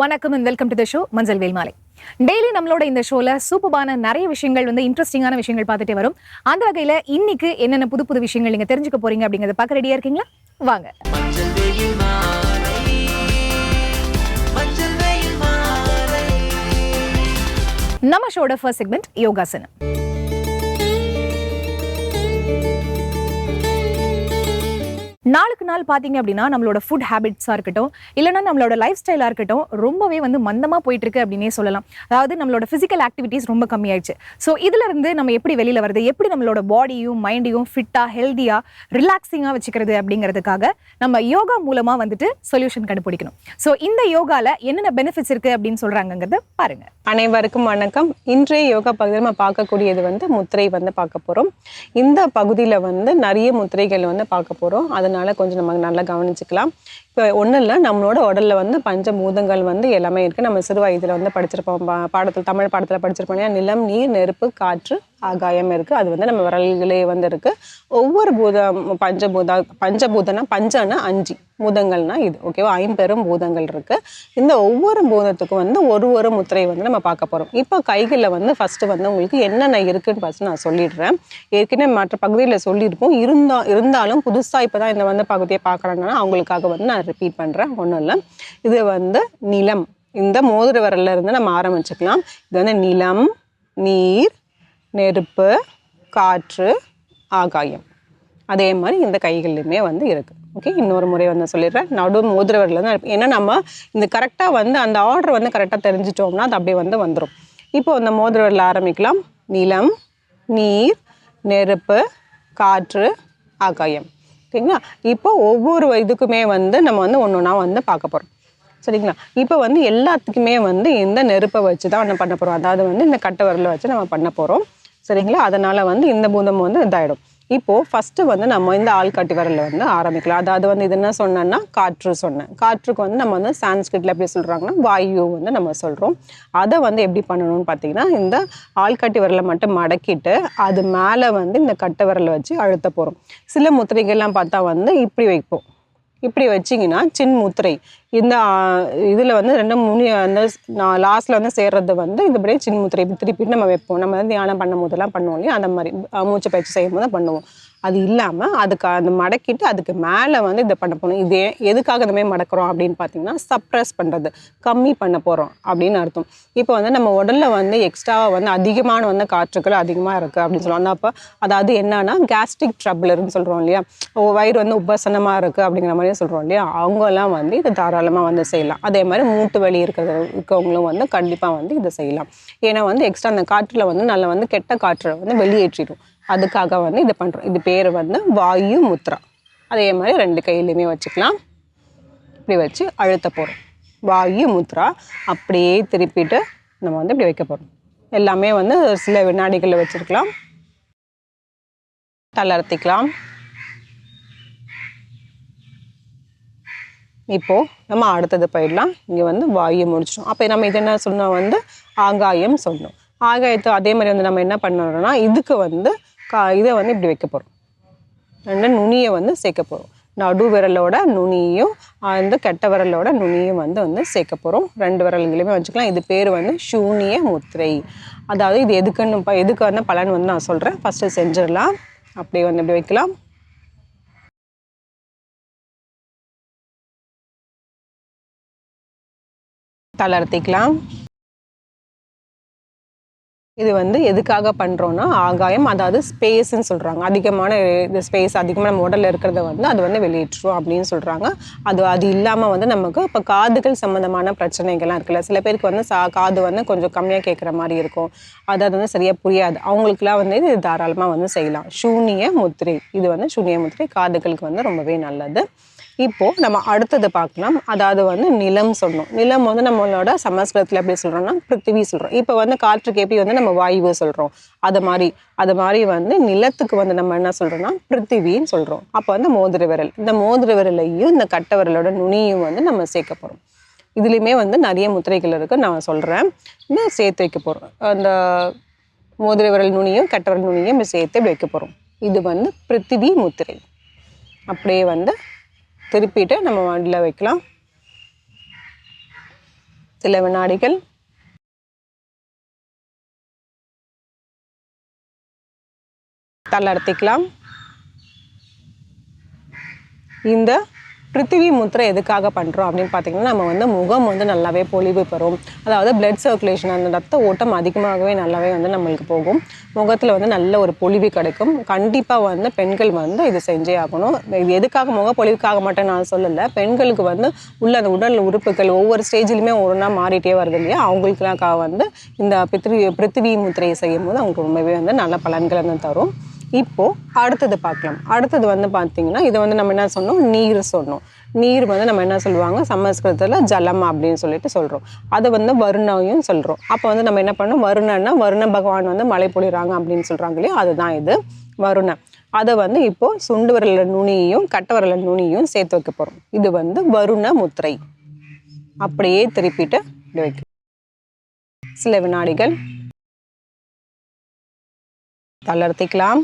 வணக்கம் and welcome to the show மஞ்சள் வேல்மாலை. டெய்லி நம்மளோட இந்த ஷோல சூப்பரான நிறைய விஷயங்கள் வந்து இன்ட்ரெஸ்டிங்கான விஷயங்கள் பார்த்துட்டே வரும். அந்த வகையில இன்னைக்கு என்னென்ன புது புது விஷயங்கள் நீங்க தெரிஞ்சுக்க போறீங்க அப்படிங்கறத பார்க்க ரெடியா இருக்கீங்களா? வாங்க. நம்ம ஷோட ஃபர்ஸ்ட் செக்மெண்ட் யோகாசனம். நாளுக்கு நாள் பார்த்தீங்க அப்படின்னா நம்மளோட ஃபுட் ஹேபிட்ஸாக இருக்கட்டும் இல்லைன்னா நம்மளோட லைஃப் ஸ்டைலாக இருக்கட்டும் ரொம்பவே வந்து மந்தமாக போயிட்டு இருக்கு அப்படின்னே சொல்லலாம். அதாவது நம்மளோட ஃபிசிக்கல் ஆக்டிவிட்டீஸ் ரொம்ப கம்மியாயிடுச்சு. ஸோ இதிலிருந்து நம்ம எப்படி வெளியில் வருது எப்படி நம்மளோட பாடியும் மைண்டையும் ஃபிட்டாக ஹெல்த்தியாக ரிலாக்ஸிங்காக வச்சுக்கிறது அப்படிங்கிறதுக்காக நம்ம யோகா மூலமாக வந்துட்டு சொல்யூஷன் கண்டுபிடிக்கணும். ஸோ இந்த யோகாவில் என்னென்ன பெனிஃபிட்ஸ் இருக்குது அப்படின்னு சொல்கிறாங்கங்கிறது பாருங்க. அனைவருக்கும் வணக்கம். இன்றைய யோகா பகுதியில் நம்ம பார்க்கக்கூடியது வந்து முத்திரை வந்து பார்க்க போகிறோம் இந்த பகுதியில் வந்து நிறைய முத்திரைகள் வந்து பார்க்க போகிறோம் அதனால் கொஞ்சம் நம்ம நல்லா கவனிச்சுக்கலாம். இப்போ ஒன்றும் இல்லை நம்மளோட உடலில் வந்து பஞ்சபூதங்கள் வந்து எல்லாமே இருக்குது நம்ம சிறு வயதில் வந்து படிச்சிருப்போம் பா- பாடத்தில் தமிழ் பாடத்தில் படிச்சிருப்போம் இல்லையா? நிலம் நீர் நெருப்பு காற்று ஆகாயம் இருக்குது அது வந்து நம்ம விரல்களே வந்து இருக்குது ஒவ்வொரு பூதம் பஞ்சபூத பஞ்சபூதனா பஞ்சனா அஞ்சு பூதங்கள்னா இது ஓகேவா ஐம்பெரும் பூதங்கள் இருக்குது இந்த ஒவ்வொரு பூதத்துக்கும் வந்து ஒரு ஒரு முத்திரை வந்து நம்ம பார்க்க போகிறோம் இப்போ கைகளில் வந்து ஃபஸ்ட்டு வந்து உங்களுக்கு என்னென்ன இருக்குதுன்னு ஃபஸ்ட்டு நான் சொல்லிடுறேன். ஏற்கனவே மற்ற பகுதியில் சொல்லியிருப்போம். இருந்தா இருந்தாலும் புதுசாக இப்போ தான் இந்த வந்து பகுதியை பார்க்குறாங்கன்னா அவங்களுக்காக வந்து நான் ரிப்பீட் பண்ணுறேன் ஒன்றும் இல்லை. இது வந்து நிலம். இந்த மோதிர விரல்ல இருந்து நம்ம ஆரம்பிச்சுக்கலாம். இது வந்து நிலம் நீர் நெருப்பு காற்று ஆகாயம். அதே மாதிரி இந்த கைகள்லையுமே வந்து இருக்குது ஓகே இன்னொரு முறை வந்து சொல்லிடுறேன். நடு மோதிரவரில் தான் ஏன்னா நம்ம இந்த கரெக்டாக வந்து அந்த ஆர்டர் வந்து கரெக்டாக தெரிஞ்சிட்டோம்னா அது அப்படியே வந்து வந்துடும் இப்போ அந்த மோதிரவரில் ஆரம்பிக்கலாம். நிலம் நீர் நெருப்பு காற்று ஆகாயம். ஓகேங்களா இப்போ ஒவ்வொரு இதுக்குமே வந்து நம்ம வந்து ஒன்று ஒன்றா வந்து பார்க்க போகிறோம் சரிங்களா? இப்போ வந்து எல்லாத்துக்குமே வந்து இந்த நெருப்பை வச்சு தான் என்ன பண்ண போகிறோம் அதாவது வந்து இந்த கட்டை வரலை வச்சு நம்ம பண்ண போகிறோம் சரிங்களா? அதனால் வந்து இந்த பூதம் வந்து இதாகிடும் இப்போது ஃபஸ்ட்டு வந்து நம்ம இந்த ஆள்காட்டி விரலில் வந்து ஆரம்பிக்கலாம். அதாவது வந்து இது என்ன சொன்னேன்னா காற்று சொன்னேன். காற்றுக்கு வந்து நம்ம வந்து சான்ஸ்கிரிட்டில் எப்படி சொல்கிறாங்கன்னா வாயு வந்து நம்ம சொல்கிறோம் அதை வந்து எப்படி பண்ணணும்னு பார்த்தீங்கன்னா இந்த ஆள்காட்டி விரலை மட்டும் மடக்கிட்டு அது மேலே வந்து இந்த கட்டை விரலை வச்சு அழுத்த போகிறோம் சில முத்திரைகள்லாம் பார்த்தா வந்து இப்படி வைப்போம். இப்படி வச்சிங்கன்னா சின் முத்திரை. இந்த இதில் வந்து ரெண்டு மூணு அந்த லாஸ்ட்டில் வந்து சேர்றது வந்து இதுபடியே சின் முத்திரை திருப்பி நம்ம வைப்போம். நம்ம வந்து தியானம் பண்ணும் போதெல்லாம் பண்ணுவோம் இல்லையா? அந்த மாதிரி மூச்சு பயிற்சி செய்யும் போது பண்ணுவோம். அது இல்லாமல் அதுக்கு அந்த மடக்கிட்டு அதுக்கு மேலே வந்து இதை பண்ண போகணும் இது ஏன்- எதுக்காக இந்த மாதிரி மடக்கிறோம் அப்படின்னு பார்த்தீங்கன்னா சப்ரஸ் பண்ணுறது கம்மி பண்ண போகிறோம் அப்படின்னு அர்த்தம். இப்போ வந்து நம்ம உடலில் வந்து எக்ஸ்ட்ராவாக வந்து அதிகமான வந்து காற்றுக்கள் அதிகமாக இருக்குது அப்படின்னு சொல்லுவாங்க. அப்போ அதாவது என்னன்னா கேஸ்ட்ரிக் ட்ரபிள்னு சொல்கிறோம் இல்லையா? ஓ, வயிறு வந்து உபசனமாக இருக்குது அப்படிங்கிற மாதிரி சொல்கிறோம் இல்லையா? அவங்கெல்லாம் வந்து இதை தாராளமாக வந்து செய்யலாம். அதே மாதிரி மூட்டு வலி இருக்கிற இருக்கவங்களும் வந்து கண்டிப்பாக வந்து இதை செய்யலாம். ஏன்னா வந்து எக்ஸ்ட்ரா அந்த காற்றில் வந்து நல்லா வந்து கெட்ட காற்றை வந்து வெளியேற்றிடும். அதுக்காக வந்து இதை பண்ணுறோம் இது பேர் வந்து வாயு முத்ரா. அதே மாதிரி ரெண்டு கையிலையுமே வச்சுக்கலாம். இப்படி வச்சு அழுத்த போகிறோம் வாயு முத்ரா அப்படியே திருப்பிட்டு நம்ம வந்து இப்படி வைக்க போகிறோம் எல்லாமே வந்து சில வினாடிகளில் வச்சுருக்கலாம். தளர்த்திக்கலாம். இப்போது நம்ம அடுத்தது போயிடலாம். இங்கே வந்து வாயு முடிச்சிடும் அப்போ நம்ம இது என்ன சொன்னோம்? வந்து ஆகாயம் சொன்னோம். ஆகாயத்தை அதே மாதிரி வந்து நம்ம என்ன பண்ணணும்னா இதுக்கு வந்து கா இதை வந்து இப்படி வைக்க போகிறோம் ரெண்டு நுனியை வந்து சேர்க்க போகிறோம் நடு விரலோட நுனியும் அந்த கெட்ட விரலோட நுனியும் வந்து வந்து சேர்க்க போகிறோம் ரெண்டு விரல்களையுமே வச்சுக்கலாம். இது பேர் வந்து சூனிய முத்திரை. அதாவது இது எதுக்குன்னு எதுக்கு வந்து பலன் வந்து நான் சொல்கிறேன் ஃபஸ்ட்டு செஞ்சிடலாம். அப்படியே வந்து இப்படி வைக்கலாம். தளர்த்திக்கலாம் இது வந்து எதுக்காக பண்ணுறோன்னா ஆகாயம் அதாவது ஸ்பேஸ்ன்னு சொல்கிறாங்க அதிகமான இது ஸ்பேஸ் அதிகமாக நம்ம உடலில் இருக்கிறத வந்து அது வந்து வெளியேற்றும் அப்படின்னு சொல்கிறாங்க அது அது இல்லாமல் வந்து நமக்கு இப்போ காதுகள் சம்மந்தமான பிரச்சனைகள்லாம் இருக்குல்ல. சில பேருக்கு வந்து சா காது வந்து கொஞ்சம் கம்மியாக கேட்குற மாதிரி இருக்கும். அது அது வந்து சரியாக புரியாது. அவங்களுக்குலாம் வந்து இது தாராளமாக வந்து செய்யலாம். சூனிய முத்திரை. இது வந்து சூனிய முத்திரை. காதுகளுக்கு வந்து ரொம்பவே நல்லது. இப்போ நம்ம அடுத்தது பார்க்கலாம். அதாவது வந்து நிலம் சொன்னோம். நிலம் வந்து நம்மளோட சமஸ்கிருதத்தில் எப்படி சொல்கிறோம்னா பிருத்திவி சொல்கிறோம் இப்போ வந்து காற்றுக்கு எப்படி வந்து நம்ம வாயு சொல்கிறோம் அது மாதிரி அது மாதிரி வந்து நிலத்துக்கு வந்து நம்ம என்ன சொல்கிறோம்னா பிருத்திவின்னு சொல்கிறோம் அப்போ வந்து மோதிர விரல். இந்த மோதிர விரலையும் இந்த கட்டை விரலோட நுனியும் வந்து நம்ம சேர்க்க போகிறோம் இதுலேயுமே வந்து நிறைய முத்திரைகள் இருக்கு. நான் சொல்கிறேன் இன்னும் சேர்த்து வைக்க போகிறோம் அந்த மோதிர விரல் நுனியும் கட்ட விரல் நுனியும் சேர்த்து வைக்க போகிறோம் இது வந்து பிருத்திவி முத்திரை. அப்படியே வந்து திருப்பிட்டு நம்ம மடியில் வைக்கலாம். சில வினாடிகள். தளர்த்திக்கலாம் இந்த பிருத்திவி முத்திரை எதுக்காக பண்ணுறோம் அப்படின்னு பார்த்தீங்கன்னா நம்ம வந்து முகம் வந்து நல்லாவே பொலிவு பெறும். அதாவது பிளட் சர்க்குலேஷன் அந்த ரத்த ஓட்டம் அதிகமாகவே நல்லாவே வந்து நம்மளுக்கு போகும். முகத்தில் வந்து நல்ல ஒரு பொலிவு கிடைக்கும். கண்டிப்பாக வந்து பெண்கள் வந்து இது செஞ்சே ஆகணும். இது எதுக்காக முக பொலிவுக்காக மட்டும் நான் சொல்லலை. பெண்களுக்கு வந்து உள்ள அந்த உடல் உறுப்புகள் ஒவ்வொரு ஸ்டேஜ்லையுமே ஒன்றா மாறிட்டே வருது இல்லையா? அவங்களுக்குலாக்காக வந்து இந்த பித்ரி பிருத்திவி முத்திரையை செய்யும் போது அவங்களுக்கு ரொம்பவே வந்து நல்ல பலன்களை வந்து தரும். இப்போது அடுத்தது பார்க்கலாம். அடுத்தது வந்து பார்த்தீங்கன்னா இதை வந்து நம்ம என்ன சொன்னோம்? நீர் சொன்னோம். நீர் வந்து நம்ம என்ன சொல்லுவாங்க? சமஸ்கிருதத்தில் ஜலம் அப்படின்னு சொல்லிட்டு சொல்கிறோம் அதை வந்து வருணையும் சொல்கிறோம் அப்போ வந்து நம்ம என்ன பண்ணோம்? வருணன்னா வருண பகவான் வந்து மழை பொழிகிறாங்க அப்படின்னு சொல்கிறாங்க இல்லையா? அதுதான் இது. வருண. அதை வந்து இப்போது சுண்டு விரல நுனியையும் கட்ட விரல நுனியையும் சேர்த்து வைக்க போகிறோம் இது வந்து வருண முத்திரை. அப்படியே திருப்பிட்டு இப்படி சில வினாடிகள். தளர்த்திக்கலாம்.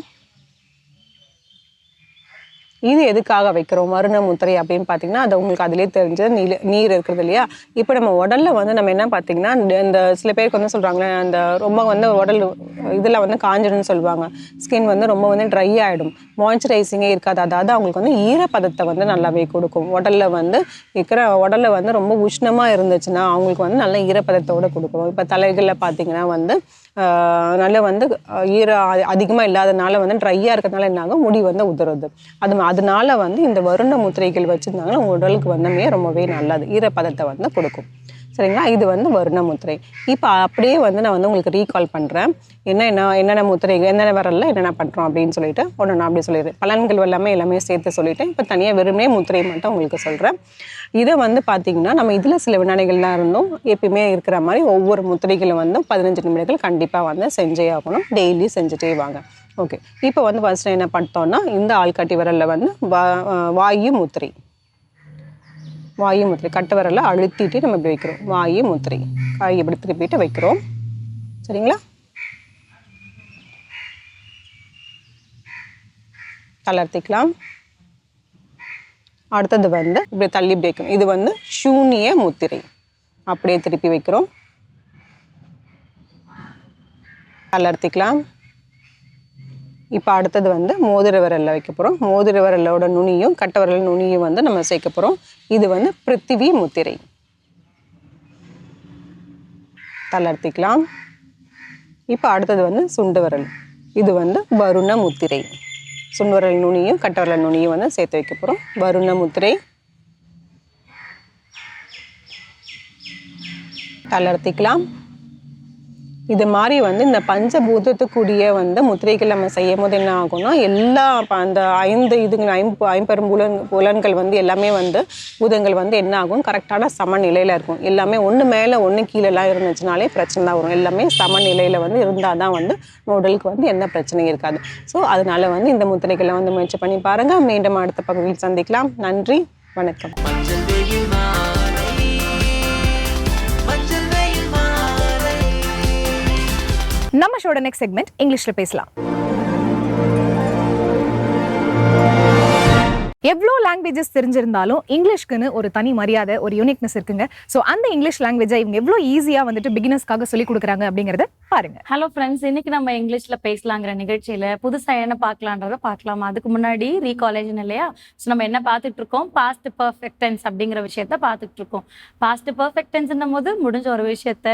இது எதுக்காக வைக்கிறோம்? மருண முத்திரை அப்படின்னு பார்த்தீங்கன்னா அது உங்களுக்கு அதிலே தெரிஞ்ச நீல நீர் இருக்கிறது இல்லையா? இப்போ நம்ம உடலில் வந்து நம்ம என்ன பார்த்தீங்கன்னா இந்த- இந்த சில பேருக்கு வந்து சொல்கிறாங்களே அந்த ரொம்ப வந்து உடல் இதில் வந்து காஞ்சிடும்னு சொல்லுவாங்க. ஸ்கின் வந்து ரொம்ப வந்து ட்ரை ஆகிடும் மாய்ச்சரைசிங்கே இருக்காது. அதாவது அவங்களுக்கு வந்து ஈரப்பதத்தை வந்து நல்லாவே கொடுக்கும். உடலில் வந்து இருக்கிற உடலில் வந்து ரொம்ப உஷ்ணமாக இருந்துச்சுன்னா அவங்களுக்கு வந்து நல்ல ஈரப்பதத்தோட கொடுக்கும் இப்போ தலைகளில் பார்த்தீங்கன்னா வந்து ஆஹ் நல்ல வந்து ஈரம் அதிகமாக இல்லாதனால வந்து ட்ரையாக இருக்கிறதுனால என்னாகும்? முடி வந்து உதறது அது அதனால வந்து இந்த வருண முத்திரைகள் வச்சுருந்தாங்கன்னா உடலுக்கு வந்தமே ரொம்பவே நல்லது. ஈரப்பதத்தை வந்து கொடுக்கும். சரிங்களா? இது வந்து வருண முத்திரை. இப்போ அப்படியே வந்து நான் வந்து உங்களுக்கு ரீகால் பண்ணுறேன் என்ன என்ன என்னென்ன முத்திரைகள் என்னென்ன வரல என்னென்ன பண்ணுறோம் அப்படின்னு சொல்லிட்டு ஒன்று நான் அப்படி சொல்லிடுறேன். பலன்கள் எல்லாமே எல்லாமே சேர்த்து சொல்லிவிட்டு இப்போ தனியாக வெறுமனே முத்திரை மட்டும் உங்களுக்கு சொல்கிறேன் இதை வந்து பார்த்தீங்கன்னா நம்ம இதில் சில வினாடிகள்லாம் இருந்தோம். எப்பயுமே இருக்கிற மாதிரி ஒவ்வொரு முத்திரைகளும் வந்து பதினஞ்சு நிமிடங்கள் கண்டிப்பாக வந்து செஞ்சே ஆகணும். டெய்லி செஞ்சுட்டே வாங்க. ஓகே இப்போ வந்து ஃபஸ்ட்டு என்ன பண்ணிட்டோம்னா இந்த ஆள்காட்டி விரலில் வந்து வா வாயு முத்திரை. வாயு முத்திரை கட்டு விரலை அழுத்திட்டு நம்ம இப்படி வைக்கிறோம். வாயு முத்திரை. காய் இப்படி திருப்பிட்டு வைக்கிறோம். சரிங்களா? தளர்த்திக்கலாம் அடுத்தது வந்து இப்படி தள்ளி இப்படி வைக்கணும். இது வந்து சூனிய முத்திரை. அப்படியே திருப்பி வைக்கிறோம். தளர்த்திக்கலாம் இப்போ அடுத்தது வந்து மோதிர விரலில் வைக்க போகிறோம் மோதிர விரலோட நுனியும் கட்ட விரல் நுனியும் வந்து நம்ம சேர்க்க போகிறோம் இது வந்து பிருத்திவி முத்திரை. தளர்த்திக்கலாம். இப்போ அடுத்தது வந்து சுண்டு விரல். இது வந்து வருண முத்திரை. சுண்டு விரல் நுனியும் கட்ட விரல் நுனியும் வந்து சேர்த்து வைக்க போகிறோம் வருண முத்திரை. தளர்த்திக்கலாம். இது மாதிரி வந்து இந்த பஞ்சபூதத்துக்குரிய வந்து முத்திரைகள் நம்ம செய்யும் போது என்ன ஆகும்னா எல்லா அந்த ஐந்து இதுங்க ஐம்பு ஐம்பெரும் புலன் புலன்கள் வந்து எல்லாமே வந்து பூதங்கள் வந்து என்ன ஆகும்? கரெக்டான சமநிலையில் இருக்கும். எல்லாமே ஒன்று மேலே ஒன்று கீழெல்லாம் இருந்துச்சுனாலே பிரச்சனை தான் வரும். எல்லாமே சமநிலையில் வந்து இருந்தால் தான் வந்து உடலுக்கு வந்து எந்த பிரச்சனையும் இருக்காது. ஸோ அதனால வந்து இந்த முத்திரைகளை வந்து முயற்சி பண்ணி பாருங்கள் மீண்டும் அடுத்த பகுதியில் சந்திக்கலாம். நன்றி. வணக்கம். நம்ம ஷோட நெக்ஸ்ட் செக்மெண்ட் இங்கிலீஷில் பேசலாம். எவ்வளோ லாங்குவேஜஸ் தெரிஞ்சிருந்தாலும் இங்கிலீஷ்க்குன்னு ஒரு தனி மரியாதை ஒரு யூனிக்னஸ் இருக்குங்க. ஸோ அந்த இங்கிலீஷ் லாங்குவேஜை இவங்க எவ்வளோ ஈஸியாக வந்துட்டு பிகினர்ஸ்க்காக சொல்லிக் கொடுக்குறாங்க அப்படிங்கிறத பாருங்க. ஹலோ ஃப்ரெண்ட்ஸ் இன்னைக்கு நம்ம இங்கிலீஷ்ல பேசலாங்கிற நிகழ்ச்சியில புதுசா என்ன பார்க்கலான்றத பார்க்கலாம். அதுக்கு முன்னாடி ரீகாலேஜன் இல்லையா? ஸோ நம்ம என்ன பார்த்துட்டு இருக்கோம் பாஸ்ட் பர்ஃபெக்ட் டென்ஸ் அப்படிங்கிற விஷயத்த பார்த்துட்டு இருக்கோம் பாஸ்ட் பர்ஃபெக்ட் டென்ஸ்ன்னும் போது முடிஞ்ச ஒரு விஷயத்த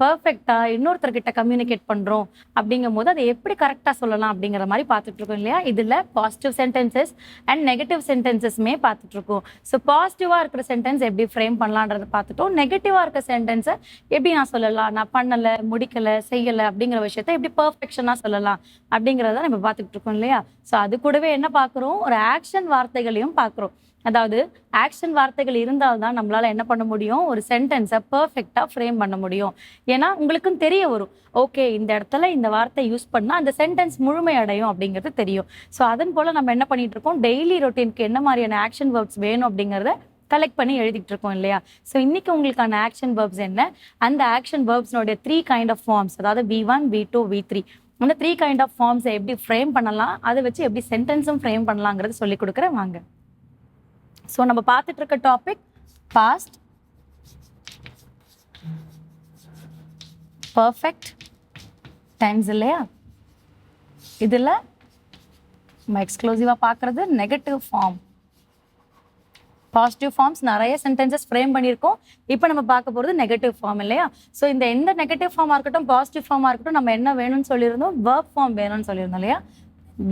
பர்ஃபெக்டா இன்னொருத்தர்கிட்ட கம்யூனிகேட் பண்றோம் அப்படிங்கும் போது அதை எப்படி கரெக்டா சொல்லலாம் அப்படிங்கிற மாதிரி பார்த்துட்டு இருக்கோம் இல்லையா? இதுல பாசிட்டிவ் சென்டென்சஸ் அண்ட் நெகட்டிவ் சென்டென்சஸ்மே பார்த்துட்டு இருக்கோம் ஸோ பாசிட்டிவா இருக்கிற சென்டென்ஸ் எப்படி ஃப்ரேம் பண்ணலான்றத பார்த்துட்டோம். நெகட்டிவா இருக்க சென்டென்ஸை எப்படி நான் சொல்லலாம்? நான் பண்ணலை முடிக்கலை செய்யலை அப்படிங்கிற விஷயத்த எப்படி பர்ஃபெக்ஷனாக சொல்லலாம் அப்படிங்கிறத நம்ம பார்த்துக்கிட்டு இருக்கோம் இல்லையா? ஸோ அது கூடவே என்ன பார்க்குறோம்? ஒரு ஆக்ஷன் வார்த்தைகளையும் பார்க்குறோம். அதாவது ஆக்ஷன் வார்த்தைகள் இருந்தால்தான் நம்மளால என்ன பண்ண முடியும்? ஒரு சென்டென்ஸை பர்ஃபெக்டாக ஃப்ரேம் பண்ண முடியும். ஏன்னா உங்களுக்கும் தெரிய வரும். ஓகே இந்த இடத்துல இந்த வார்த்தை யூஸ் பண்ணா அந்த சென்டென்ஸ் முழுமையடையும் அப்படிங்கிறது தெரியும். ஸோ அதன் போல நம்ம என்ன பண்ணிட்டு இருக்கோம்? டெய்லி ரொட்டீனுக்கு என்ன மாதிரியான ஆக்ஷன் வேர்ட்ஸ் வேணும் அப்படிங்கிறத கலெக்ட் பண்ணி எழுதிட்டு இருக்கோம் இல்லையா? ஸோ இன்னைக்கு உங்களுக்கான ஆக்ஷன் வேர்ப்ஸ் என்ன? அந்த ஆக்ஷன் வேர்ப்ஸ்னுடைய த்ரீ கைண்ட் ஆஃப் ஃபார்ம்ஸ் அதாவது V one V two V three அந்த த்ரீ கைண்ட் ஆஃப் ஃபார்ம்ஸை எப்படி ஃப்ரேம் பண்ணலாம்? அதை வச்சு எப்படி சென்டென்ஸும் ஃப்ரேம் பண்ணலாங்கிறது சொல்லி கொடுக்குறேன். வாங்க. ஸோ நம்ம பார்த்துட்டு இருக்க டாபிக் பாஸ்ட் பர்ஃபெக்ட் டைம்ஸ் இல்லையா? இதில் நம்ம எக்ஸ்க்ளூசிவாக பார்க்குறது நெகட்டிவ் ஃபார்ம் பாசிட்டிவ் ஃபார்ம்ஸ் நிறைய சென்டென்சஸ் ஃப்ரேம் பண்ணியிருக்கோம். இப்போ நம்ம பார்க்க போகிறது நெகட்டிவ் ஃபார்ம் இல்லையா? ஸோ இந்த எந்த நெகட்டிவ் ஃபார்மாக இருக்கட்டும் பாசிட்டிவ் ஃபார்மாக இருக்கட்டும் நம்ம என்ன வேணும்னு சொல்லியிருந்தோம்? வேர்ப் ஃபார்ம் வேணும்னு சொல்லியிருந்தோம் இல்லையா?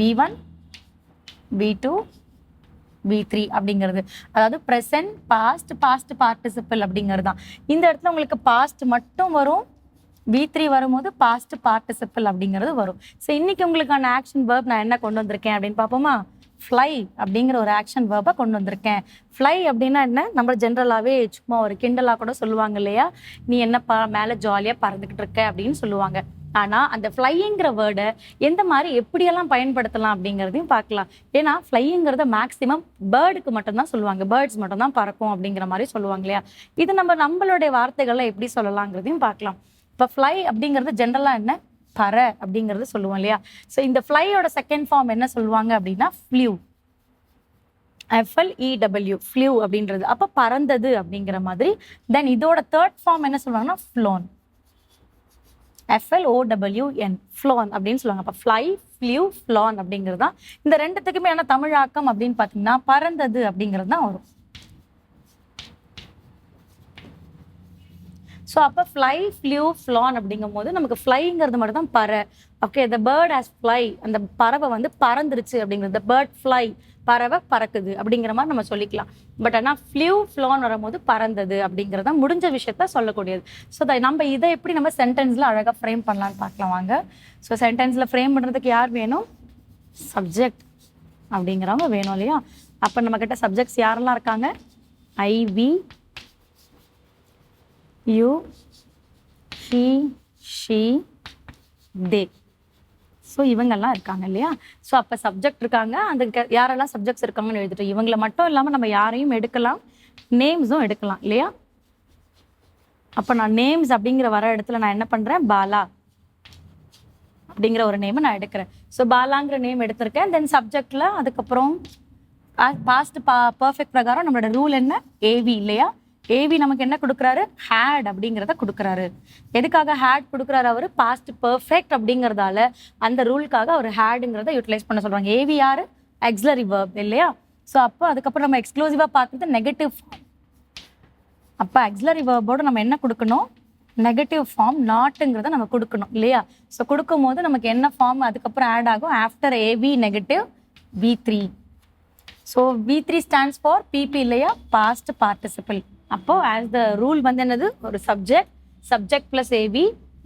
V one V two V three அப்படிங்கிறது. அதாவது ப்ரெசன்ட் பாஸ்ட் பாஸ்ட் பார்ட்டிசிபிள் அப்படிங்கிறது தான். இந்த இடத்துல உங்களுக்கு பாஸ்ட் மட்டும் வரும். வி த்ரீ வரும்போது பாஸ்ட் பார்ட்டிசிபிள் அப்படிங்கிறது வரும். ஸோ இன்னைக்கு உங்களுக்கான ஆக்ஷன் வேர்ப் நான் என்ன கொண்டு வந்திருக்கேன் அப்படின்னு பார்ப்போமா? ஃப்ளை அப்படிங்கிற ஒரு ஆக்ஷன் வேர்பை கொண்டு வந்திருக்கேன். ஃப்ளை அப்படின்னா என்ன? நம்ம ஜென்ரலாகவே சும்மா ஒரு கிண்டலாக கூட சொல்லுவாங்க இல்லையா? நீ என்ன ப மேலே ஜாலியாக பறந்துக்கிட்டு இருக்க அப்படின்னு சொல்லுவாங்க. ஆனால் அந்த ஃப்ளைங்கிற வேர்டை எந்த மாதிரி எப்படியெல்லாம் பயன்படுத்தலாம் அப்படிங்கிறதையும் பார்க்கலாம். ஏன்னா ஃப்ளைங்கிறத மேக்ஸிமம் பேர்டுக்கு மட்டும்தான் சொல்லுவாங்க. பேர்ட்ஸ் மட்டும்தான் பறக்கும் அப்படிங்கிற மாதிரி சொல்லுவாங்க இல்லையா? இது நம்ம நம்மளுடைய வார்த்தைகளில் எப்படி சொல்லலாங்கிறதையும் பார்க்கலாம். இப்போ ஃப்ளை அப்படிங்கிறது ஜென்ரலாக என்ன? பற அப்படிங்கிறது சொல்லுவோம் இல்லையா? ஸோ இந்த ஃப்ளையோட செகண்ட் ஃபார்ம் என்ன சொல்லுவாங்க அப்படின்னா ஃப்ளியூ எஃப்எல்இடபிள்யூ ஃப்ளியூ அப்படின்றது. அப்போ பறந்தது அப்படிங்கிற மாதிரி. தென் இதோட தேர்ட் ஃபார்ம் என்ன சொல்லுவாங்கன்னா ஃப்ளோன் எஃப்எல்ஓடபிள்யூஎன் ஃப்ளோன் அப்படின்னு சொல்லுவாங்க. அப்போ ஃப்ளை ஃப்ளியூ ஃப்ளான் அப்படிங்கிறது தான். இந்த ரெண்டுத்துக்குமே ஆனால் தமிழாக்கம் அப்படின்னு பார்த்தீங்கன்னா பறந்தது அப்படிங்கிறது தான் வரும். ஸோ அப்போ ஃப்ளை ஃப்ளூ ஃப்ளான் அப்படிங்கும் போது நமக்கு ஃப்ளைங்கிறது மட்டும் தான் பற. Okay the bird has fly அந்த பறவை வந்து பறந்துருச்சு அப்படிங்கிறது. பேர்ட் ஃப்ளை பறவை பறக்குது அப்படிங்கிற மாதிரி நம்ம சொல்லிக்கலாம். பட் ஆனால் ஃப்ளூ ஃப்ளான் வரும்போது பறந்தது அப்படிங்கிறத முடிஞ்ச விஷயத்த சொல்லக்கூடியது. ஸோ நம்ம இதை எப்படி நம்ம சென்டென்ஸில் அழகாக ஃப்ரேம் பண்ணலாம்னு பார்க்கலாம் வாங்க. ஸோ சென்டென்ஸில் ஃப்ரேம் பண்ணுறதுக்கு யார் வேணும்? சப்ஜெக்ட் அப்படிங்கிறவங்க வேணும் இல்லையா? அப்போ நம்மக்கிட்ட சப்ஜெக்ட்ஸ் யாரெல்லாம் இருக்காங்க? I we you she she they so இவங்கெல்லாம் இருக்காங்க இல்லையா? ஸோ அப்போ சப்ஜெக்ட் இருக்காங்க. அந்த யாரெல்லாம் சப்ஜெக்ட்ஸ் இருக்காங்கன்னு எழுதிட்டு இவங்களை மட்டும் இல்லாமல் நம்ம யாரையும் எடுக்கலாம். நேம்ஸும் எடுக்கலாம் இல்லையா? அப்போ நான் நேம்ஸ் அப்படிங்கிற வர இடத்துல நான் என்ன பண்ணுறேன் பாலா அப்படிங்கிற ஒரு நேமை நான் எடுக்கிறேன். ஸோ பாலாங்கிற நேம் எடுத்திருக்கேன். தென் சப்ஜெக்டில் அதுக்கப்புறம் பாஸ்ட் பா பர்ஃபெக்ட் பிரகாரம் நம்மளோட ரூல் என்ன? ஏவி இல்லையா? ஏவி நமக்கு என்ன கொடுக்குறாரு? ஹேட் அப்படிங்கிறத கொடுக்குறாரு. எதுக்காக ஹேட் கொடுக்குறாரு அவர்? பாஸ்ட் பர்ஃபெக்ட் அப்படிங்கிறதால அந்த ரூலுக்காக அவர் ஹேடுங்கிறத யூட்டிலைஸ் பண்ண சொல்கிறாங்க ஏவி யார்? எக்ஸ்லரி வேர்ப் இல்லையா? ஸோ அப்போ அதுக்கப்புறம் நம்ம எக்ஸ்க்ளூசிவாக பார்க்குறது நெகட்டிவ் ஃபார்ம் அப்போ ஆக்சிலரி வேர்போடு நம்ம என்ன கொடுக்கணும்? நெகட்டிவ் ஃபார்ம் நாட்டுங்கிறத நம்ம கொடுக்கணும் இல்லையா? ஸோ கொடுக்கும் போது நமக்கு என்ன ஃபார்ம் அதுக்கப்புறம் ஆட் ஆகும். After AV negative V three so V three stands for PP இல்லையா? பாஸ்ட் பார்ட்டிசிபிள் அப்போ ஆஸ் த ரூல் வந்து என்னது? ஒரு subject subject plus AV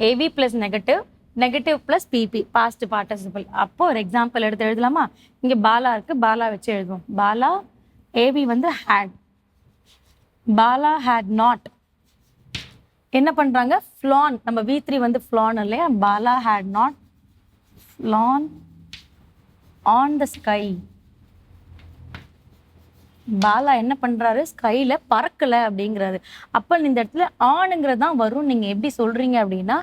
AV plus negative negative plus PP past participle அப்போ ஒரு எக்ஸாம்பிள் எடுத்து எழுதலாமா? இங்கே பாலா இருக்கு பாலா வச்சு எழுதுவோம். பாலா ஏவி வந்து ஹேட் பாலா ஹேட் நாட் என்ன பண்றாங்க? ஃப்ளான் நம்ம வி த்ரீ வந்து ஃப்ளான் இல்லையா? Bala had not flown on the sky Bala என்ன பண்ணுறாரு ஸ்கையில் பறக்கலை அப்படிங்கிறாரு. அப்போ இந்த இடத்துல ஆணுங்கிறது தான் வரும். நீங்கள் எப்படி சொல்கிறீங்க அப்படின்னா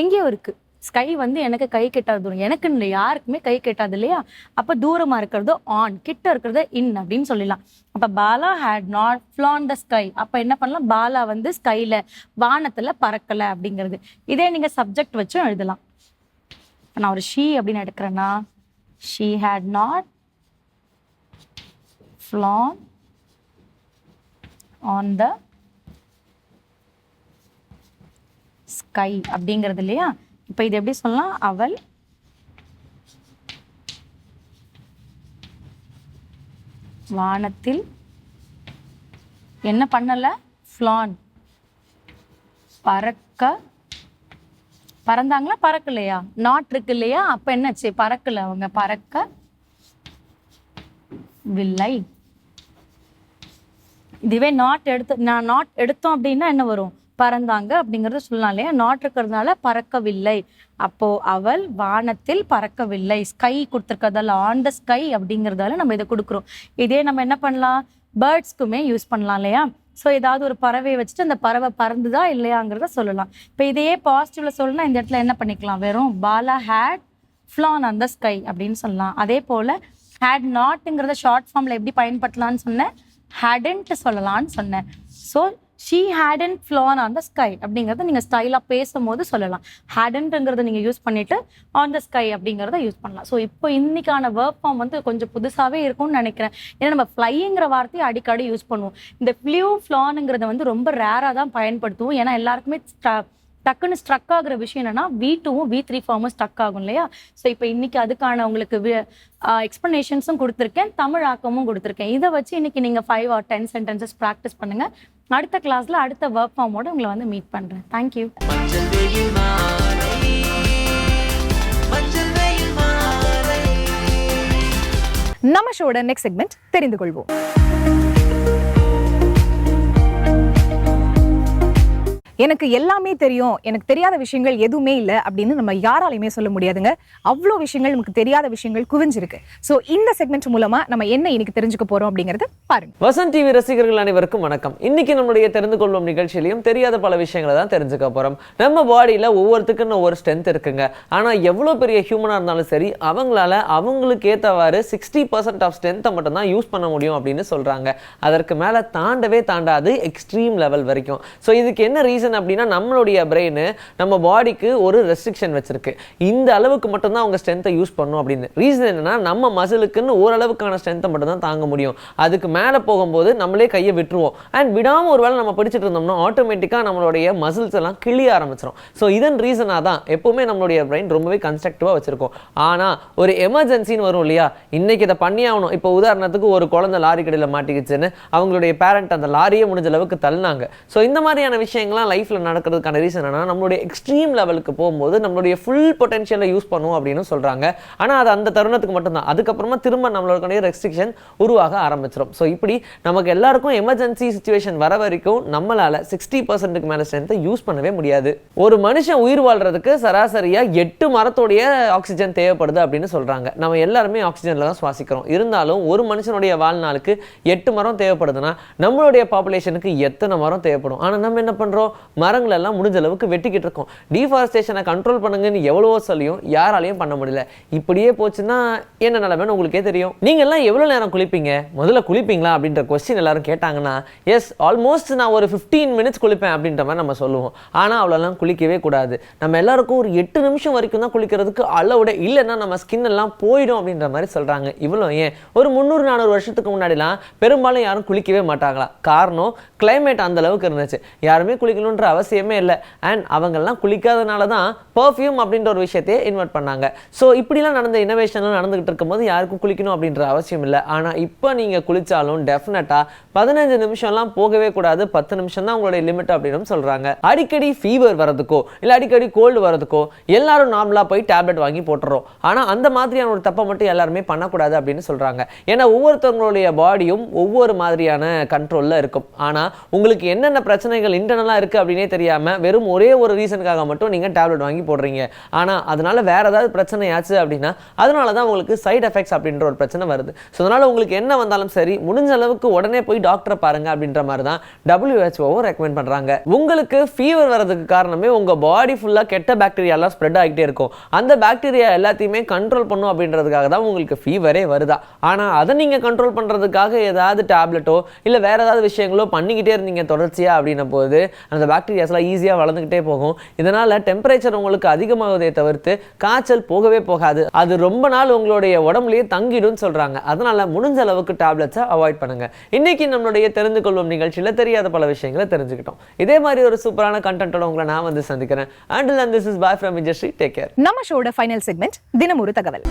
எங்கேயோ இருக்குது ஸ்கை வந்து எனக்கு கை கெட்டாத தூரம். எனக்குன்னு இல்லை யாருக்குமே கை கெட்டாது இல்லையா? அப்போ தூரமாக இருக்கிறது ஆன் கிட்ட இருக்கிறத இன் அப்படின்னு சொல்லலாம் அப்போ Bala had not flown the sky அப்போ என்ன பண்ணலாம்? பாலா வந்து ஸ்கைல வானத்தில் பறக்கலை அப்படிங்கிறது. இதே நீங்கள் சப்ஜெக்ட் வச்சும் எழுதலாம். நான் ஒரு ஷீ அப்படின்னு எடுக்கிறேன்னா she had not flown on the sky அப்படிங்கிறது இல்லையா? இப்போ இது எப்படி சொல்லலாம்? அவள் வானத்தில் என்ன பண்ணலை? ஃப்ளான் பறக்க பறந்தாங்களா? பறக்கலையா? நாட் இருக்கு இல்லையா? அப்போ என்னாச்சு? பறக்கலை. அவங்க பறக்க வில்லை. இதுவே நாட் எடுத்து நான் நாட் எடுத்தோம் அப்படின்னா என்ன வரும்? பறந்தாங்க அப்படிங்கறத சொல்லலாம் இல்லையா? நாட் இருக்கிறதுனால பறக்கவில்லை. அப்போ அவள் வானத்தில் பறக்கவில்லை. ஸ்கை கொடுத்துருக்கறதால ஆன் த ஸ்கை அப்படிங்கிறதால நம்ம இதை கொடுக்குறோம். இதே நம்ம என்ன பண்ணலாம்? பேர்ட்ஸ்க்குமே யூஸ் பண்ணலாம் இல்லையா? ஸோ ஏதாவது ஒரு பறவையை வச்சுட்டு அந்த பறவை பறந்துதா இல்லையாங்கிறத சொல்லலாம். இப்போ இதையே பாசிட்டிவ்ல சொல்லணும்னா இந்த இடத்துல என்ன பண்ணிக்கலாம்? வெறும் பாலா ஹேட் ஃப்ளான் அந்த ஸ்கை அப்படின்னு சொல்லலாம். அதே போல ஹேட் நாட்டுங்கிறத ஷார்ட் ஃபார்ம்ல எப்படி பயன்படுத்தலாம்னு சொன்னேன். ஹேடன்ட்டு சொல்லலாம்னு சொன்னேன். So she hadn't flown on the sky அப்படிங்கிறத நீங்கள் ஸ்டைலாக பேசும்போது சொல்லலாம். ஹேடன்ட்டுங்கிறத நீங்கள் யூஸ் பண்ணிவிட்டு ஆன் த ஸ்கை அப்படிங்கிறத யூஸ் பண்ணலாம். ஸோ இப்போ இன்னைக்கான ஒர்க் ஃபார்ம் வந்து கொஞ்சம் புதுசாகவே இருக்கும்னு நினைக்கிறேன். ஏன்னா நம்ம ஃப்ளைங்கிற வார்த்தையை அடிக்கடி யூஸ் பண்ணுவோம். இந்த ஃப்ளியூ ஃப்ளானுங்கிறத வந்து ரொம்ப ரேராக தான் பயன்படுத்துவோம். ஏன்னா எல்லாருக்குமே டக்குன்னு ஸ்ட்ரக் ஆகுற விஷயம் என்னன்னா வி டூவும் வி த்ரீ ஃபார்மும் ஸ்ட்ரக் ஆகும் இல்லையா? ஸோ இப்போ இன்னைக்கு அதுக்கான உங்களுக்கு எக்ஸ்ப்ளனேஷன்ஸும் கொடுத்துருக்கேன் தமிழ் ஆக்கமும் கொடுத்துருக்கேன். இதை வச்சு இன்னைக்கு நீங்கள் five or ten sentences practice பண்ணுங்க. அடுத்த கிளாஸ்ல அடுத்த ஒர்க் ஃபார்மோட உங்களை வந்து மீட் பண்ணுறேன் தேங்க்யூ நம்ம ஷோட நெக்ஸ்ட் செக்மெண்ட் தெரிந்து கொள்வோம். எனக்கு எல்லாமே தெரியும். எனக்கு தெரியாத விஷயங்கள் எதுவுமே இல்லை அப்படின்னு நம்ம யாராலையுமே சொல்ல முடியாதுங்க. அவ்வளோ விஷயங்கள் நமக்கு தெரியாத விஷயங்கள் குவிஞ்சிருக்கு. ஸோ இந்த செக்மெண்ட் மூலமா நம்ம என்ன இன்னைக்கு தெரிஞ்சுக்க போறோம் அப்படிங்கறத பாருங்க. வசந்த் டிவி ரசிகர்கள் அனைவருக்கும் வணக்கம். இன்னைக்கு நம்மளுடைய தெரிந்து கொள்ளும் நிகழ்ச்சியிலையும் தெரியாத பல விஷயங்களை தான் தெரிஞ்சுக்க போறோம். நம்ம பாடியில ஒவ்வொருத்துக்குன்னு ஒவ்வொரு ஸ்ட்ரென்த் இருக்குங்க. ஆனா எவ்வளவு பெரிய ஹியூமனா இருந்தாலும் சரி அவங்களால அவங்களுக்கு ஏத்தவாறு சிக்ஸ்டி பர்சன்ட் ஆஃப் ஸ்ட்ரென்த்தை மட்டும் தான் யூஸ் பண்ண முடியும் அப்படின்னு சொல்றாங்க. அதற்கு மேல தாண்டவே தாண்டாது எக்ஸ்ட்ரீம் லெவல் வரைக்கும். ஸோ இதுக்கு என்ன ரீசன் அப்படின்னா நம்மளுடைய பிரெயின் நம்ம பாடிக்கு ஒரு ரெஸ்ட்ரிக்ஷன் வச்சிருக்கு. இந்த அளவுக்கு மட்டும்தான் அவங்க ஸ்ட்ரென்த்தை யூஸ் பண்ணும் அப்படின்னு. ரீசன் என்னன்னா நம்ம மசிலுக்குன்னு ஓரளவுக்கான ஸ்ட்ரென்த்தை மட்டும் தான் தாங்க முடியும். அதுக்கு மேலே போகும்போது நம்மளே கையை விட்டுருவோம். அண்ட் விடாம ஒருவேளை நம்ம பிடிச்சிட்டு இருந்தோம்னா ஆட்டோமேட்டிக்காக நம்மளுடைய மசில்ஸ் எல்லாம் கிளிய ஆரம்பிச்சிடும் ஸோ இதன் ரீசனாக தான் எப்பவுமே நம்மளுடைய பிரெயின் ரொம்பவே கன்ஸ்ட்ரக்டிவாக வச்சிருக்கோம். ஆனால் ஒரு எமர்ஜென்சின்னு வரும் இல்லையா? இன்னைக்கு இதை பண்ணி ஆகணும். இப்போ உதாரணத்துக்கு ஒரு குழந்தை லாரி கடையில் மாட்டிக்கிச்சுன்னு அவங்களுடைய பேரண்ட் அந்த லாரியே முடிஞ்ச அளவுக்கு தள்ளினாங்க. ஸோ இந்த மாதிரியான விஷயங்கள்லாம் லைஃப்பில் நடக்கிறதுக்கான ரீசன் என்னன்னா நம்மளுடைய எக்ஸ்ட்ரீம் லெவலுக்கு போகும்போது நம்மளுடைய ஃபுல் பொட்டன்ஷியலை யூஸ் பண்ணுவோம் அப்படின்னு சொல்கிறாங்க ஆனால் அது அந்த தருணத்துக்கு மட்டும்தான். அதுக்கப்புறமா திரும்ப நம்மளுடைய ரெஸ்ட்ரிக்ஷன் உருவாக ஆரம்பிச்சிடும் ஸோ இப்படி நமக்கு எல்லாருக்கும் எமர்ஜென்சி சுச்சுவேஷன் வர வரைக்கும் நம்மளால் சிக்ஸ்டி பர்சன்ட்டுக்கு மேலே ஸ்ட்ரென்த்தை யூஸ் பண்ணவே முடியாது. ஒரு மனுஷன் உயிர் வாழ்றதுக்கு சராசரியாக எட்டு மரத்தோடைய ஆக்சிஜன் தேவைப்படுது அப்படின்னு சொல்கிறாங்க நம்ம எல்லாருமே ஆக்சிஜனில் தான் சுவாசிக்கிறோம். இருந்தாலும் ஒரு மனுஷனுடைய வாழ்நாளுக்கு எட்டு மரம் தேவைப்படுதுன்னா நம்மளுடைய பாப்புலேஷனுக்கு எத்தனை மரம் தேவைப்படும்? ஆனால் நம்ம என்ன பண்ணுறோம் மரங்கள் எல்லாம் முடிஞ்ச அளவுக்கு வெட்டிக்கிட்டு இருக்கோம். டீஃபாரஸ்டேஷனை கண்ட்ரோல் பண்ணுங்கன்னு எவ்வளவோ சொல்லியும் யாராலையும் பண்ண முடியல. இப்படியே போச்சுன்னா என்ன நிலைமைன்னு உங்களுக்கே தெரியும். நீங்க எல்லாம் எவ்வளவு நேரம் குளிப்பீங்க? முதல்ல குளிப்பீங்களா? அப்படின்ற கொஸ்டின் எல்லாரும் கேட்டாங்கன்னா எஸ் ஆல்மோஸ்ட் நான் ஒரு 15 மினிட்ஸ் குளிப்பேன் அப்படின்ற மாதிரி நம்ம சொல்லுவோம். ஆனா அவ்வளோலாம் குளிக்கவே கூடாது. நம்ம எல்லாருக்கும் ஒரு எட்டு நிமிஷம் வரைக்கும் தான் குளிக்கிறதுக்கு அளவுட இல்லைன்னா நம்ம ஸ்கின் எல்லாம் போயிடும் அப்படின்ற மாதிரி சொல்றாங்க. இவ்வளோ ஏன்? ஒரு முந்நூறு நானூறு வருஷத்துக்கு முன்னாடிலாம் பெரும்பாலும் யாரும் குளிக்கவே மாட்டாங்களா? காரணம் கிளைமேட் அந்த அளவுக்கு இருந்துச்சு. யாருமே குளிக்கணுன்ற அவசியமே இல்லை. அண்ட் அவங்கெல்லாம் குளிக்காதனால தான் பர்ஃப்யூம் அப்படின்ற ஒரு விஷயத்தையே இன்வெர்ட் பண்ணாங்க. ஸோ இப்படிலாம் நடந்த இனோவேஷன்லாம் நடந்துகிட்டு இருக்கும்போது யாருக்கும் குளிக்கணும் அப்படின்ற அவசியம் இல்லை. ஆனால் இப்போ நீங்கள் குளிச்சாலும் டெஃபினட்டாக பதினஞ்சு நிமிஷம்லாம் போகவே கூடாது. பத்து நிமிஷம் தான் உங்களுடைய லிமிட் அப்படின்னு சொல்கிறாங்க அடிக்கடி ஃபீவர் வரதுக்கோ இல்லை அடிக்கடி கோல்டு வரதுக்கோ எல்லாரும் நார்மலாக போய் டேப்லெட் வாங்கி போட்டுறோம். ஆனால் அந்த மாதிரியான ஒரு தப்பை மட்டும் எல்லாருமே பண்ணக்கூடாது அப்படின்னு சொல்கிறாங்க ஏன்னா ஒவ்வொருத்தவங்களுடைய பாடியும் ஒவ்வொரு மாதிரியான கண்ட்ரோலில் இருக்கும். ஆனால் உங்களுக்கு என்னென்ன பிரச்சனைகள் இன்டர்னலாக இருக்குது அப்படின்னே தெரியாமல் வெறும் ஒரே ஒரு ரீசனுக்காக மட்டும் நீங்கள் டேப்லெட் வாங்கி போடுறீங்க. ஆனால் அதனால வேற ஏதாவது பிரச்சனை ஆச்சு அப்படின்னா அதனால தான் உங்களுக்கு சைடு எஃபெக்ட்ஸ் அப்படின்ற ஒரு பிரச்சனை வருது. ஸோ அதனால உங்களுக்கு என்ன வந்தாலும் சரி முடிஞ்ச அளவுக்கு உடனே போய் டாக்டரை பாருங்க அப்படின்ற மாதிரி தான் டபிள்யூஹெச்ஓவும் ரெக்கமெண்ட் பண்ணுறாங்க உங்களுக்கு ஃபீவர் வரதுக்கு காரணமே உங்கள் பாடி ஃபுல்லாக கெட்ட பாக்டீரியாலாம் ஸ்ப்ரெட் ஆகிட்டே இருக்கும். அந்த பாக்டீரியா எல்லாத்தையுமே கண்ட்ரோல் பண்ணும் அப்படின்றதுக்காக தான் உங்களுக்கு ஃபீவரே வருதா? ஆனால் அதை நீங்கள் கண்ட்ரோல் பண்ணுறதுக்காக ஏதாவது டேப்லெட்டோ இல்லை வேற ஏதாவது விஷயங்களோ பண்ணிக்கிட்டே இருந்தீங்க தொடர்ச்சியாக அப்படின்ன போது அந்த பாக்டீரியாஸ்லாம் ஈஸியாக வளர்ந்துக்கிட்டே போகும். இதனால் டெம்பரேச்சர் உங்களுக்கு அதிகமாகுதே தவிர்த்து காய்ச்சல் போகவே போகாது. அது ரொம்ப நாள் உங்களுடைய உடம்புலயே தங்கிடும் சொல்கிறாங்க அதனால் முடிஞ்ச அளவுக்கு டேப்லெட்ஸை அவாய்ட் பண்ணுங்க. இன்றைக்கி நம்மளுடைய தெரிந்து கொள்வோம் நிகழ்ச்சியில் தெரியாத பல விஷயங்களை தெரிஞ்சுக்கிட்டோம். இதே மாதிரி ஒரு சூப்பரான கண்டென்ட்டோட உங்களை நான் வந்து சந்திக்கிறேன். And this is bye from Vijayasri take care நம்ம ஷோட ஃபைனல் செக்மெண்ட் தினம் ஒரு தகவல்.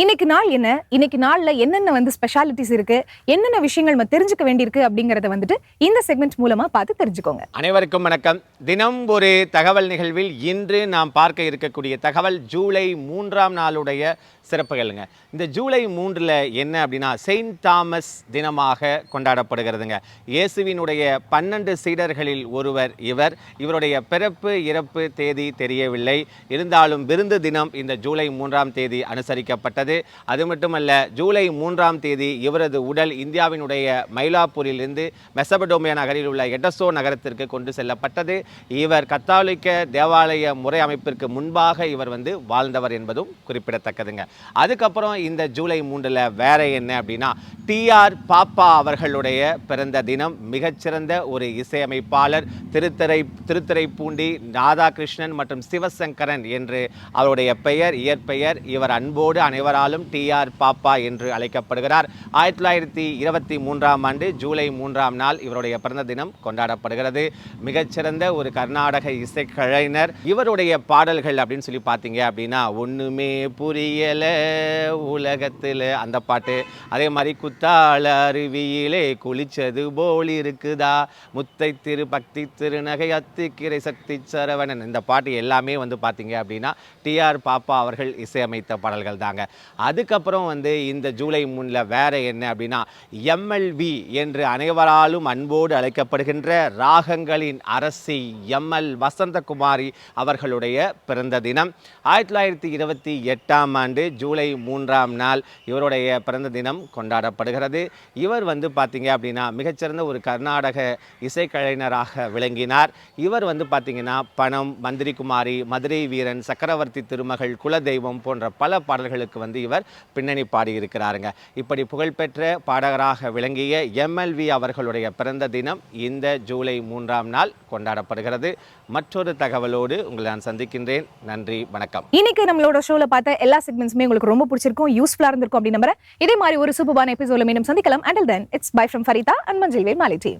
இன்னைக்கு நாள் என்ன? இன்னைக்கு நாள்ல என்னென்ன வந்து ஸ்பெஷாலிட்டிஸ் இருக்கு? என்னென்ன விஷயங்கள் நம்ம தெரிஞ்சுக்க வேண்டியிருக்கு அப்படிங்கறத வந்துட்டு இந்த செக்மெண்ட் மூலமா பார்த்து தெரிஞ்சுக்கோங்க. அனைவருக்கும் வணக்கம். தினம் ஒரு தகவல் நிகழ்வில் இன்று நாம் பார்க்க இருக்கக்கூடிய தகவல் ஜூலை மூன்றாம் நாளுடைய சிறப்புகளுங்க. இந்த ஜூலை மூன்றில் என்ன அப்படின்னா செயின்ட் தாமஸ் தினமாக கொண்டாடப்படுகிறதுங்க. இயேசுவினுடைய பன்னெண்டு சீடர்களில் ஒருவர் இவர். இவருடைய பிறப்பு இறப்பு தேதி தெரியவில்லை. இருந்தாலும் விருந்து தினம் இந்த ஜூலை மூன்றாம் தேதி அனுசரிக்கப்பட்டது. அது மட்டுமல்ல ஜூலை மூன்றாம் தேதி இவரது உடல் இந்தியாவினுடைய மயிலாப்பூரிலிருந்து மெசபடோமியா நகரில் உள்ள எடசோ நகரத்திற்கு கொண்டு செல்லப்பட்டது. இவர் கத்தாலிக்க தேவாலய முறை அமைப்பிற்கு முன்பாக இவர் வந்து வாழ்ந்தவர் என்பதும் குறிப்பிடத்தக்கதுங்க. அதுக்கப்புறம் இந்த ஜூலை மூன்றில் வேற என்ன அப்படின்னா டிஆர் பாப்பா அவர்களுடைய பிறந்த தினம் மிகச்சிறந்த ஒரு இசையமைப்பாளர் திருத்தரை திருத்துறைப்பூண்டி ராதாகிருஷ்ணன் மற்றும் சிவசங்கரன் என்று அவருடைய பெயர் இயற்பெயர். இவர் அன்போடு அனைவராலும் டிஆர் பாப்பா என்று அழைக்கப்படுகிறார். ஆயிரத்தி தொள்ளாயிரத்தி இருபத்தி மூன்றாம் ஆண்டு ஜூலை மூன்றாம் நாள் இவருடைய பிறந்த தினம் கொண்டாடப்படுகிறது. மிகச்சிறந்த ஒரு கர்நாடக இசைக்கலைஞர் இவருடைய பாடல்கள் அப்படின்னு சொல்லி பார்த்தீங்க அப்படின்னா ஒன்றுமே புரியல உலகத்தில் அந்த பாட்டு. அதே மாதிரி குத்தால அருவியிலே குளிச்சது போல் இருக்குதா? முத்தை திரு பக்தி திருநகை அத்திக்கிரை சக்தி சரவணன். இந்த பாட்டு எல்லாமே வந்து பார்த்தீங்க அப்படின்னா டிஆர் பாப்பா அவர்கள் இசையமைத்த பாடல்கள் தாங்க. அதுக்கப்புறம் வந்து இந்த ஜூலை மூணில் வேற என்ன அப்படின்னா எம்எல்வி என்று அனைவராலும் அன்போடு அழைக்கப்படுகின்ற ராகங்களின் அரசி எம்எல் வசந்தகுமாரி அவர்களுடைய பிறந்த தினம். ஆயிரத்தி தொள்ளாயிரத்தி இருபத்தி எட்டாம் ஆண்டு ஜூலை மூன்றாம் நாள் இவருடைய பிறந்த தினம் கொண்டாடப்படுகிறது. இவர் வந்து பார்த்தீங்க அப்படின்னா மிகச்சிறந்த ஒரு கர்நாடக இசைக்கலைஞராக விளங்கினார். இவர் வந்து பார்த்தீங்கன்னா பணம் மந்திரி குமாரி மதுரை வீரன் சக்கரவர்த்தி திருமகள் குலதெய்வம் போன்ற பல பாடல்களுக்கு வந்து இவர் பின்னணி பாடியிருக்கிறாருங்க. இப்படி புகழ்பெற்ற பாடகராக விளங்கிய எம்எல்வி அவர்களுடைய பிறந்த தினம் இந்த ஜூலை மூன்றாம் நாள் கொண்டாடப்படுகிறது. மற்றொரு தகவலோடு உங்களை நான் சந்திக்கின்றேன். நன்றி வணக்கம். இன்னைக்கு நம்மளோட ஷோல பார்த்த எல்லா செக்மெண்ட்ஸுமே உங்களுக்கு ரொம்ப பிடிச்சிருக்கும் யூஸ்ஃபுல்லா இருந்திருக்கும் அப்படின்னு நம்புறேன் இதே மாதிரி ஒரு சூப்பரான எபிசோட மீண்டும் சந்திக்கலாம். Until then it's bye from Farida and மஞ்சள் வே மாலிட்டி